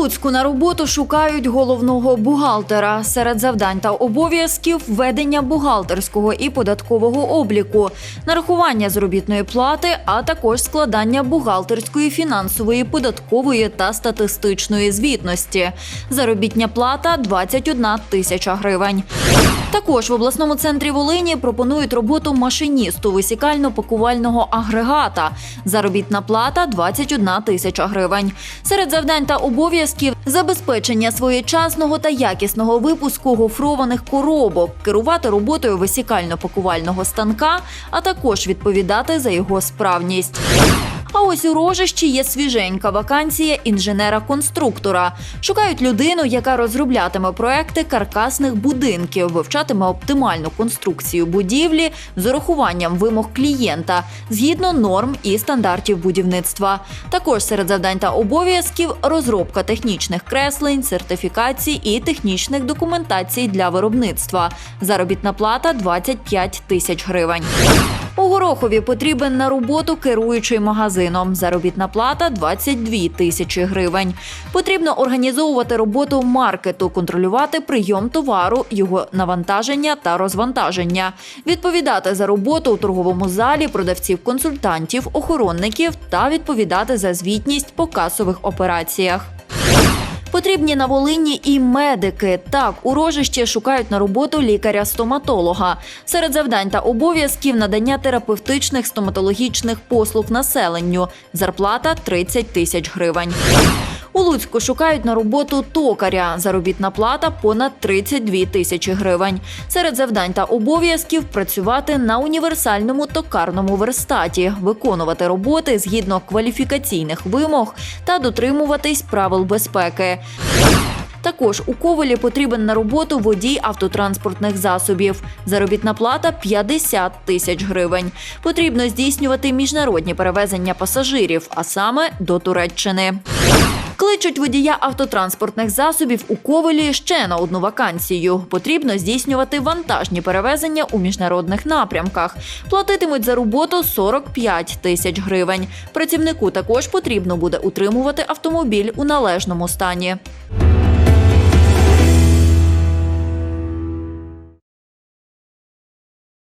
Луцьку на роботу шукають головного бухгалтера. Серед завдань та обов'язків ведення бухгалтерського і податкового обліку, нарахування заробітної плати, а також складання бухгалтерської, фінансової, податкової та статистичної звітності. Заробітня плата 21 тисяча гривень. Також в обласному центрі Волині пропонують роботу машиністу висікально-пакувального агрегата. Заробітна плата 21 тисяча гривень. Серед завдань та обов'язків забезпечення своєчасного та якісного випуску гофрованих коробок, керувати роботою висікально-пакувального станка, а також відповідати за його справність. Ось у рожищі є свіженька вакансія інженера-конструктора. Шукають людину, яка розроблятиме проекти каркасних будинків, вивчатиме оптимальну конструкцію будівлі з урахуванням вимог клієнта згідно норм і стандартів будівництва. Також серед завдань та обов'язків розробка технічних креслень, сертифікацій і технічних документацій для виробництва. Заробітна плата 25 тисяч гривень. Горохові потрібен на роботу керуючий магазином. Заробітна плата 22 тисячі гривень. Потрібно організовувати роботу маркету, контролювати прийом товару, його навантаження та розвантаження, відповідати за роботу у торговому залі продавців-консультантів, охоронників та відповідати за звітність по касових операціях. Потрібні на Волині і медики. Так, у рожищі шукають на роботу лікаря-стоматолога. Серед завдань та обов'язків надання терапевтичних стоматологічних послуг населенню. Зарплата 30 тисяч гривень. У Луцьку шукають на роботу токаря. Заробітна плата понад 32 тисячі гривень. Серед завдань та обов'язків працювати на універсальному токарному верстаті, виконувати роботи згідно кваліфікаційних вимог та дотримуватись правил безпеки. Також у Ковелі потрібен на роботу водій автотранспортних засобів. Заробітна плата 50 тисяч гривень. Потрібно здійснювати міжнародні перевезення пасажирів, а саме до Туреччини. Кличуть водія автотранспортних засобів у Ковелі ще на одну вакансію. Потрібно здійснювати вантажні перевезення у міжнародних напрямках. Платитимуть за роботу 45 тисяч гривень. Працівнику також потрібно буде утримувати автомобіль у належному стані.